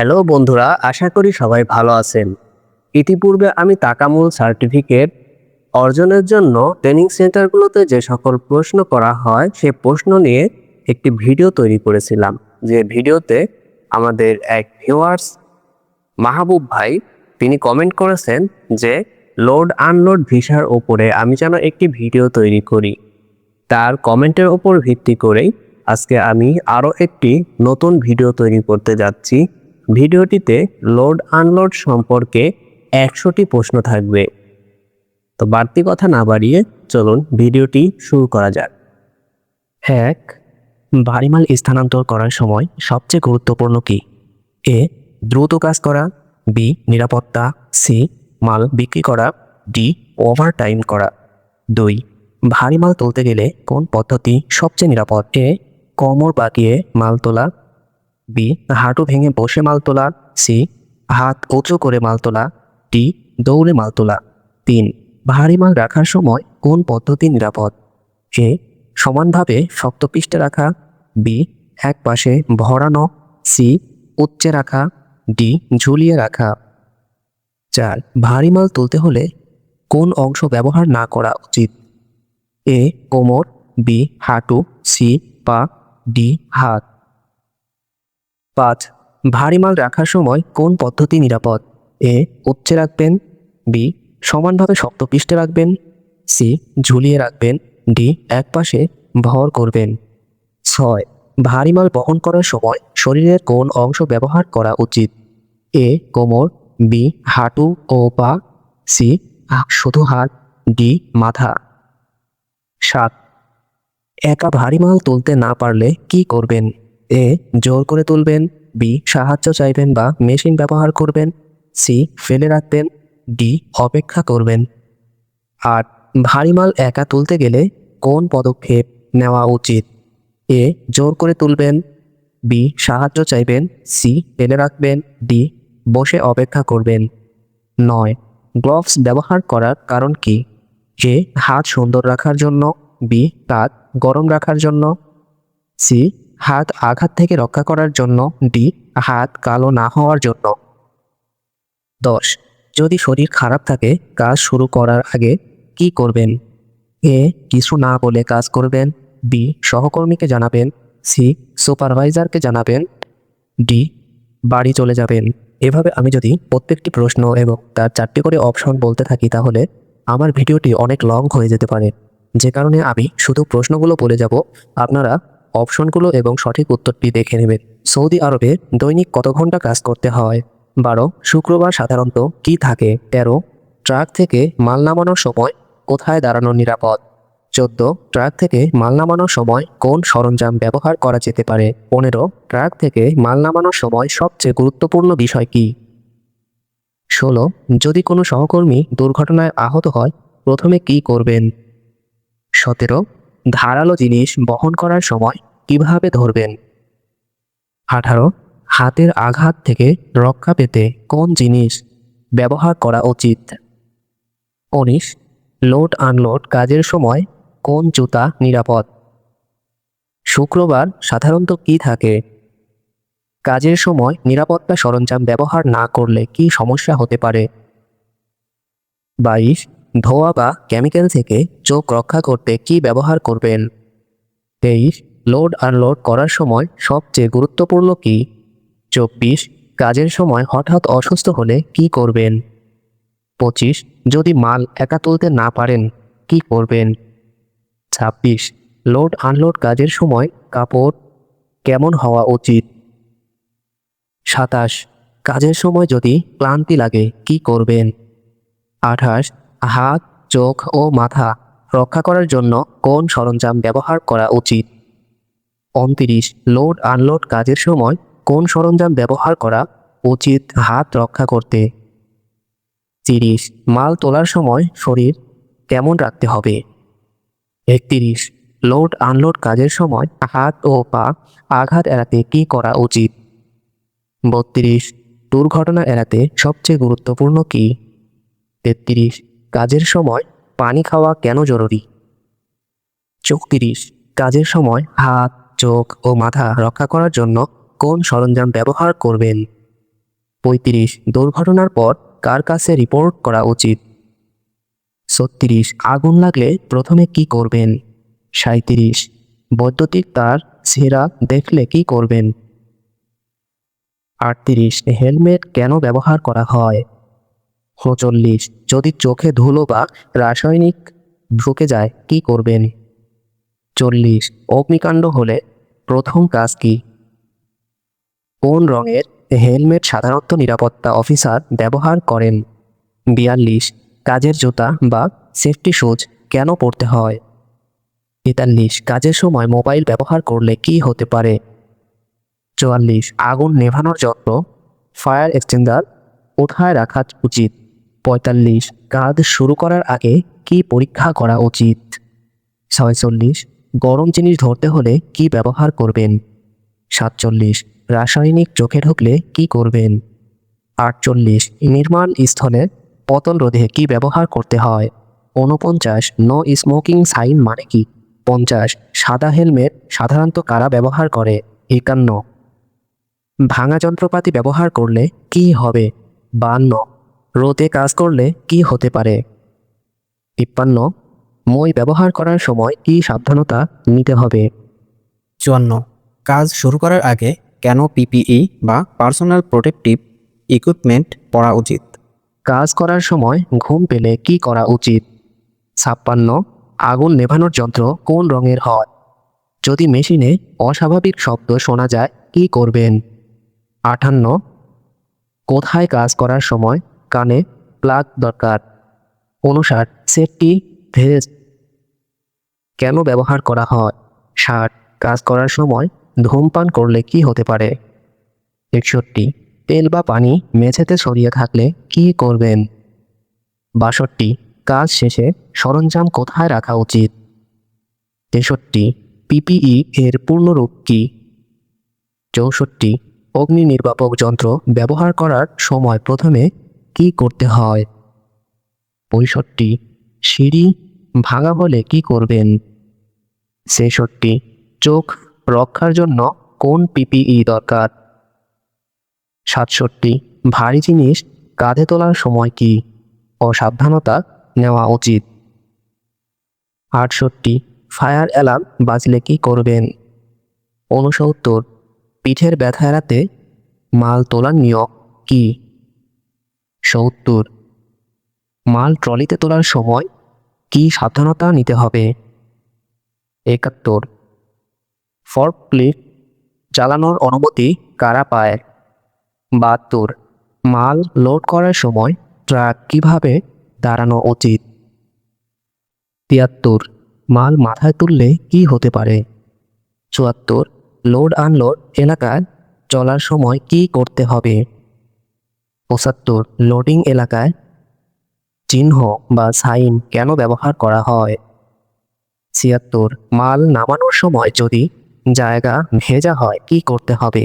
Hello বন্ধুরা, আশা করি সবাই ভালো আছেন। ইতিপূর্বে আমি তাকামুল সার্টিফিকেট অর্জনের জন্য ট্রেনিং সেন্টারগুলোতে যে সকল প্রশ্ন করা হয়, সে প্রশ্ন নিয়ে একটি ভিডিও তৈরি করেছিলাম। যে ভিডিওতে আমাদের এক ভিউয়ার্স মাহবুব ভাই, তিনি কমেন্ট করেছেন যে লোড আনলোড ভিসার ওপরে আমি যেন একটি ভিডিও তৈরি করি। তার কমেন্টের ওপর ভিত্তি করেই আজকে আমি আরও একটি নতুন ভিডিও তৈরি করতে যাচ্ছি। ভিডিওটিতে লোড আনলোড সম্পর্কে একশোটি প্রশ্ন থাকবে। তো বাড়তি কথা না বাড়িয়ে চলুন ভিডিওটি শুরু করা যাক। এক ভারী মাল স্থানান্তর করার সময় সবচেয়ে গুরুত্বপূর্ণ কি? এ, দ্রুত কাজ করা। বি, নিরাপত্তা। সি, মাল বিক্রি করা। ডি ওভার টাইম করা। দুই, ভারী মাল তুলতে গেলে কোন পদ্ধতি সবচেয়ে নিরাপদ? এ, কোমর বাঁকিয়ে মাল তোলা। বি, হাঁটু ভেঙে বসে মাল তোলা, সি, হাত উঁচু করে মাল তোলা, ডি, দৌড়ে মাল তোলা। তিন, ভারী মাল রাখার সময় কোন পদ্ধতি নিরাপদ? এ, সমানভাবে শক্ত পৃষ্ঠে রাখা, বি, এক পাশে ভরানো, সি, উচ্চে রাখা, ডি, ঝুলিয়ে রাখা। চার, ভারী মাল তুলতে হলে কোন অংশ ব্যবহার না করা উচিত? এ, কোমর, বি, হাঁটু, সি, পা, ডি, হাত। পাঁচ, ভারী মাল রাখার সময় কোন পদ্ধতি নিরাপদ? এ উচ্চে রাখবেন। বি, সমানভাবে শক্ত পৃষ্ঠে রাখবেন। সি, ঝুলিয়ে রাখবেন। ডি, একপাশে ভর করবেন। ছয়, ভারী মাল বহন করার সময় শরীরের কোন অংশ ব্যবহার করা উচিত? এ, কোমর। বি, হাঁটু ও পা। সি শুধু হাত। ডি, মাথা। সাত, একা ভারী মাল তুলতে না পারলে কি করবেন? এ, জোর করে তুলবেন। বি, সাহায্য চাইবেন বা মেশিন ব্যবহার করবেন। সি, ফেলে রাখবেন। ডি, অপেক্ষা করবেন। আট ভারী মাল একা তুলতে গেলে কোন পদক্ষেপ নেওয়া উচিত? এ, জোর করে তুলবেন। বি, সাহায্য চাইবেন। সি, ফেলে রাখবেন। ডি, বসে অপেক্ষা করবেন। নয়, গ্লোভস ব্যবহার করার কারণ কি? এ, হাত সুন্দর রাখার জন্য। বি কাঁধ গরম রাখার জন্য। সি হাত আঘাত থেকে রক্ষা করার জন্য ডি হাত কালো না হওয়ার জন্য। দশ, যদি শরীর খারাপ থাকে, কাজ শুরু করার আগে কি করবেন? এ, কিছু না বলে কাজ করবেন। বি, সহকর্মীকে জানাবেন। সি, সুপারভাইজারকে জানাবেন। ডি, বাড়ি চলে যাবেন। এভাবে আমি যদি প্রত্যেকটি প্রশ্ন এবং তার চারটি করে অপশন বলতে থাকি, তাহলে আমার ভিডিওটি অনেক লং হয়ে যেতে পারে। যে কারণে আমি শুধু প্রশ্নগুলো বলে যাব। আপনারা অপশনগুলো এবং সঠিক উত্তরটি দেখে নেবেন সৌদি আরবে দৈনিক কত ঘণ্টা কাজ করতে হয়? বারো, শুক্রবার সাধারণত কি থাকে? তেরো, ট্রাক থেকে মাল নামানোর সময় কোথায় দাঁড়ানো নিরাপদ? চোদ্দ, ট্রাক থেকে মাল নামানোর সময় কোন সরঞ্জাম ব্যবহার করা যেতে পারে? পনেরো, ট্রাক থেকে মাল নামানোর সময় সবচেয়ে গুরুত্বপূর্ণ বিষয় কি? ষোলো, যদি কোনো সহকর্মী দুর্ঘটনায় আহত হয়, প্রথমে কি করবেন? সতেরো ধারালো জিনিস বহন করার সময় কীভাবে ধরবেন? আঠারো, হাতের আঘাত থেকে রক্ষা পেতে কোন জিনিস ব্যবহার করা উচিত? উনিশ, লোড আনলোড কাজের সময় কোন জুতা নিরাপদ? শুক্রবার সাধারণত কি থাকে? কাজের সময় নিরাপত্তা সরঞ্জাম ব্যবহার না করলে কি সমস্যা হতে পারে? বাইশ ধোয়া বা কেমিক্যাল থেকে চোখ রক্ষা করতে কি ব্যবহার করবেন? তেইশ, লোড আনলোড করার সময় সবচেয়ে গুরুত্বপূর্ণ কি? চব্বিশ, কাজের সময় হঠাৎ অসুস্থ হলে কি করবেন? পঁচিশ, যদি মাল একা তুলতে না পারেন, কি করবেন? ছাব্বিশ, লোড আনলোড কাজের সময় কাপড় কেমন হওয়া উচিত? সাতাশ, কাজের সময় যদি ক্লান্তি লাগে, কি করবেন? আঠাশ হাত, চোখ ও মাথা রক্ষা করার জন্য কোন সরঞ্জাম ব্যবহার করা উচিত? উনতিরিশ, লোড আনলোড কাজের সময় কোন সরঞ্জাম ব্যবহার করা উচিত হাত রক্ষা করতে? তিরিশ, মাল তোলার সময় শরীর কেমন রাখতে হবে? একত্রিশ, লোড আনলোড কাজের সময় হাত ও পা আঘাত এড়াতে কি করা উচিত? বত্রিশ, দুর্ঘটনা এড়াতে সবচেয়ে গুরুত্বপূর্ণ কি? তেত্রিশ কাজের সময় পানি খাওয়া কেন জরুরি? চৌত্রিশ, কাজের সময় হাত, চোখ ও মাথা রক্ষা করার জন্য কোন সরঞ্জাম ব্যবহার করবেন? পঁয়ত্রিশ, দুর্ঘটনার পর কার কাছে রিপোর্ট করা উচিত? ছত্রিশ, আগুন লাগলে প্রথমে কি করবেন? সাঁত্রিশ বৈদ্যুতিক তার ছেঁড়া দেখলে কি করবেন? আটত্রিশ, হেলমেট কেন ব্যবহার করা হয়? উনচল্লিশ যদি চোখে ধুলো বা রাসায়নিক ঢুকে যায়, কি করবেন? চল্লিশ। অগ্নিকাণ্ড হলে প্রথম কাজ কি? কোন রঙের হেলমেট সাধারণত নিরাপত্তা অফিসার ব্যবহার করেন? বিয়াল্লিশ। কাজের জুতা বা সেফটি শুজ কেন পরতে হয়? তেতাল্লিশ। কাজের সময় মোবাইল ব্যবহার করলে কি হতে পারে? চুয়াল্লিশ। আগুন নেভানোর যন্ত্র, ফায়ার এক্সটেন্ডার কোথায় রাখা উচিত? পঁয়তাল্লিশ কাজ শুরু করার আগে কি পরীক্ষা করা উচিত? ছয়চল্লিশ গরম জিনিস ধরতে হলে কি ব্যবহার করবেন? সাতচল্লিশ রাসায়নিক চোখে ঢুকলে কি করবেন? আটচল্লিশ নির্মাণ স্থলে পতন রোধে কি ব্যবহার করতে হয়? ঊনপঞ্চাশ নো স্মোকিং সাইন মানে কি? পঞ্চাশ সাদা হেলমেট সাধারণত কারা ব্যবহার করে? একান্ন ভাঙা যন্ত্রপাতি ব্যবহার করলে কি হবে? বান্ন রোদে কাজ করলে কি হতে পারে? তিপ্পান্ন। মই ব্যবহার করার সময় কি সাবধানতা নিতে হবে? চুয়ান্ন। কাজ শুরু করার আগে কেন পিপিই বা পার্সোনাল প্রোটেকটিভ ইকুইপমেন্ট পরা উচিত? কাজ করার সময় ঘুম পেলে কি করা উচিত? ছাপ্পান্ন। আগুন নেভানোর যন্ত্র কোন রঙের হয়? যদি মেশিনে অস্বাভাবিক শব্দ শোনা যায় কি করবেন? আঠান্ন কোথায় কাজ করার সময় কানে প্লাগ দরকার। অনুসার সেটটি ভেস্ট কেন ব্যবহার করা হয়? ষাট কাজ করার সময় ধূমপান করলে কি হতে পারে? একষট্টি, তেল বা পানি মেঝেতে সরিয়ে থাকলে কি করবেন? বাষট্টি, কাজ শেষে সরঞ্জাম কোথায় রাখা উচিত? তেষট্টি পিপিই এর পূর্ণরূপ কি? চৌষট্টি, অগ্নি নির্বাপক যন্ত্র ব্যবহার করার সময় প্রথমে কি করতে হয়? পঁয়ষট্টি সিঁড়ি ভাঙা হলে কি করবেন? ছেষট্টি চোখ রক্ষার জন্য কোন পিপিই দরকার? সাতষট্টি, ভারী জিনিস কাঁধে তোলার সময় কি? অসাবধানতা নেওয়া উচিত। আটষট্টি, ফায়ার অ্যালার্ম বাজলে কি করবেন? ঊনসত্তর, পিঠের ব্যথা এড়াতে মাল তোলার নিয়ম কি? সত্তর। মাল ট্রলিতে তোলার সময় কি সাবধানতা নিতে হবে? একাত্তর। ফর্ক ক্লিপ চালানোর অনুমতি কারা পায়? বাহাত্তর। মাল লোড করার সময় ট্রাক কীভাবে দাঁড়ানো উচিত? তিয়াত্তর। মাল মাথায় তুললে কি হতে পারে? চুয়াত্তর। লোড আনলোড এলাকায় চলার সময় কি করতে হবে? পঁচাত্তর লোডিং এলাকায় চিহ্ন বা সাইন কেন ব্যবহার করা হয়? ছিয়াত্তর মাল নামানোর সময় যদি জায়গা ভেজা হয়, কি করতে হবে?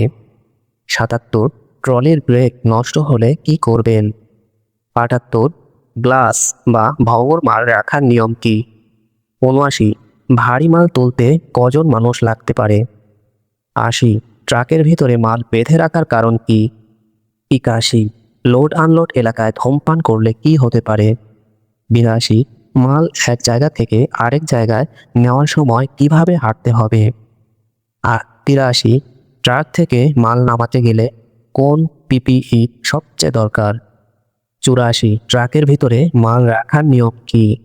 সাতাত্তর ট্রলির ব্রেক নষ্ট হলে কি করবেন? আটাত্তর গ্লাস বা ভবর মাল রাখার নিয়ম কি? উনআশি ভারী মাল তুলতে কজন মানুষ লাগতে পারে? আশি ট্রাকের ভিতরে মাল বেঁধে রাখার কারণ কি? একাশি লোড আনলোড এলাকায় ধূমপান করলে কি হতে পারে? বিরাশি মাল এক জায়গা থেকে আরেক জায়গায় নেওয়ার সময় কীভাবে হাঁটতে হবে? আর তিরাশি, ট্রাক থেকে মাল নামাতে গেলে কোন পিপিই সবচেয়ে দরকার? চুরাশি, ট্রাকের ভিতরে মাল রাখার নিয়ম কি?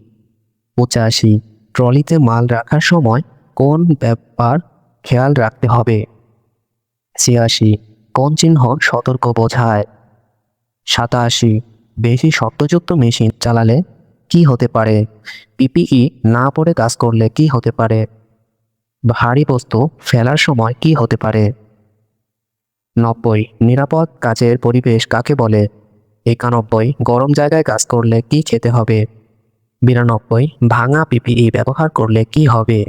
পঁচাশি, ট্রলিতে মাল রাখার সময় কোন ব্যাপার খেয়াল রাখতে হবে? ছিয়াশি, কোন চিহ্ন সতর্ক বোঝায়? সাতাশি। বেশি শব্দযুক্ত মেশিন চালালে কি হতে পারে? পিপিই না পড়ে কাজ করলে কি হতে পারে? ভারী বস্তু ফেলার সময় কি হতে পারে? নব্বই। নিরাপদ কাজের পরিবেশ কাকে বলে? একানব্বই। গরম জায়গায় কাজ করলে কি খেতে হবে? বিরানব্বই। ভাঙা পিপিই ব্যবহার করলে কি হবে?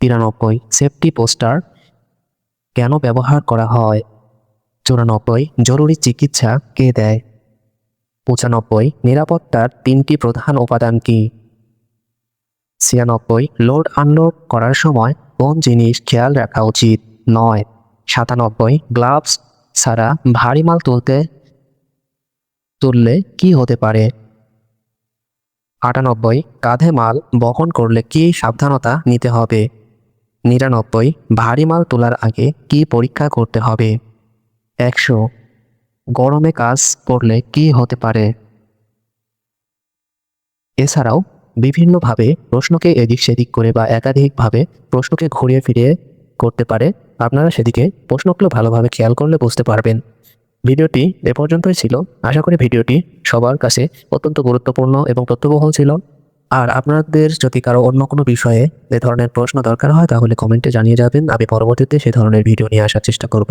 তিরানব্বই। সেফটি পোস্টার কেন ব্যবহার করা হয়? চুরানব্বই জরুরি চিকিৎসা কে দেয়? পঁচানব্বই, নিরাপত্তার তিনটি প্রধান উপাদান কি? ছিয়ানব্বই, লোড আনলোড করার সময় কোন জিনিস খেয়াল রাখা উচিত? নয়, সাতানব্বই, গ্লাভস ছাড়া ভারী মাল তুলতে, তুললে কি হতে পারে? আটানব্বই, কাঁধে মাল বহন করলে কি সাবধানতা নিতে হবে? নিরানব্বই, ভারী মাল তোলার আগে কি পরীক্ষা করতে হবে? একশো। গরমে কাজ করলে কি হতে পারে? এছাড়াও বিভিন্নভাবে প্রশ্নকে এদিক সেদিক করে বা একাধিকভাবে প্রশ্নকে ঘুরিয়ে ফিরিয়ে করতে পারে। আপনারা সেদিকে প্রশ্নগুলো ভালোভাবে খেয়াল করলে বুঝতে পারবেন। ভিডিওটি এ পর্যন্তই ছিল। আশা করি ভিডিওটি সবার কাছে অত্যন্ত গুরুত্বপূর্ণ এবং তথ্যবহুল ছিল। আর আপনাদের যদি কারও অন্য কোনো বিষয়ে এ ধরনের প্রশ্ন দরকার হয়, তাহলে কমেন্টে জানিয়ে যাবেন। আমি পরবর্তীতে সে ধরনের ভিডিও নিয়ে আসার চেষ্টা করব।